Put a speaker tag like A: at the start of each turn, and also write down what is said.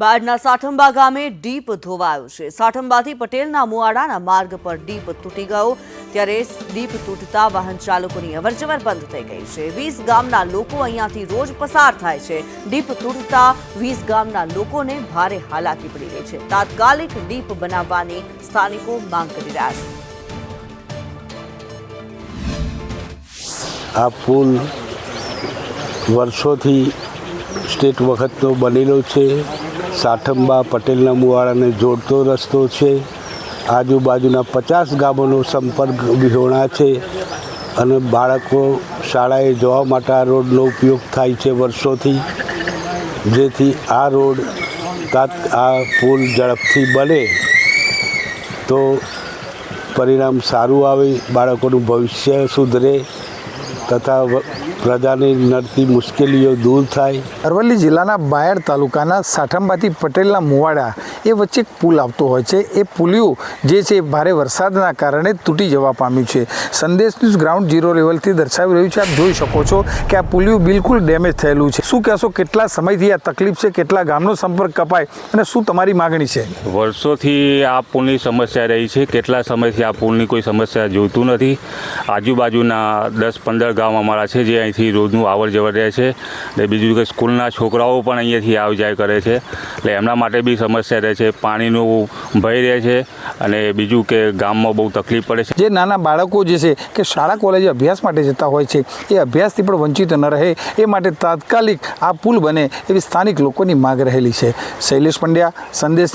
A: બાળના સાઠંબા ગામે ડીપ ધોવાયો છે. સાઠંબાથી પટેલના મુવાડાના માર્ગ પર ડીપ તૂટી ગયો. ત્યારે ડીપ તૂટતા વાહન ચાલકોની અવરજવર બંધ થઈ ગઈ છે. વીસ ગામના લોકો અહીંયાથી રોજ પસાર થાય છે. ડીપ તૂટતા વીસ ગામના લોકોને ભારે હાલાકી પડી રહી છે. તાત્કાલિક ડીપ બનાવવાની સ્થાનિકો માંગ કરી રહ્યા છે.
B: આ પુલ વર્ષોથી સ્ટેટ વખતનો બનેલો છે. સાઠંબા, પટેલના મુવાડાને જોડતો રસ્તો છે. આજુબાજુના પચાસ ગામોનો સંપર્ક વિહોણા છે અને બાળકો શાળાએ જવા માટે આ રોડનો ઉપયોગ થાય છે વર્ષોથી. જેથી આ રોડ તાત આ પુલ ઝડપથી બને તો પરિણામ સારું આવે, બાળકોનું ભવિષ્ય સુધરે. તથા પ્રજાને નડતી મુશ્કેલીઓ દૂર થાય.
C: અરવલ્લી જિલ્લાના બાયડ તાલુકાના સાઠંબાથી પટેલના મુવાડા એ વચ્ચે એક પુલ આવતો હોય છે. એ પુલિયું જે છે એ ભારે વરસાદના કારણે તૂટી જવા પામ્યું છે. સંદેશ ન્યૂઝ ગ્રાઉન્ડ ઝીરો લેવલથી દર્શાવી રહ્યું છે. આપ જોઈ શકો છો કે આ પુલિયું બિલકુલ ડેમેજ થયેલું છે. શું કહેશો કેટલા સમયથી આ તકલીફ છે? કેટલા ગામનો સંપર્ક કપાય? અને શું તમારી માગણી છે?
D: વર્ષોથી આ પુલની સમસ્યા રહી છે. કેટલા સમયથી આ પુલની કોઈ સમસ્યા જોઈતું નથી? આજુબાજુના દસ પંદર ગામ અમારા છે જે અહીંથી રોજનું આવર જવર રહે છે ને બીજું કે સ્કૂલના છોકરાઓ પણ અહીંયાથી આવ જાય કરે છે. એટલે એમના માટે બી સમસ્યા રહે છે, પાણીનું ભય રહે છે અને બીજું કે ગામમાં બહુ તકલીફ પડે છે.
C: જે નાના બાળકો જે છે કે શાળા કોલેજે અભ્યાસ માટે જતા હોય છે, એ અભ્યાસથી પણ વંચિત ન રહે, એ માટે તાત્કાલિક આ પુલ બને એવી સ્થાનિક લોકોની માગ રહેલી છે. શૈલેષ પંડ્યા, સંદેશ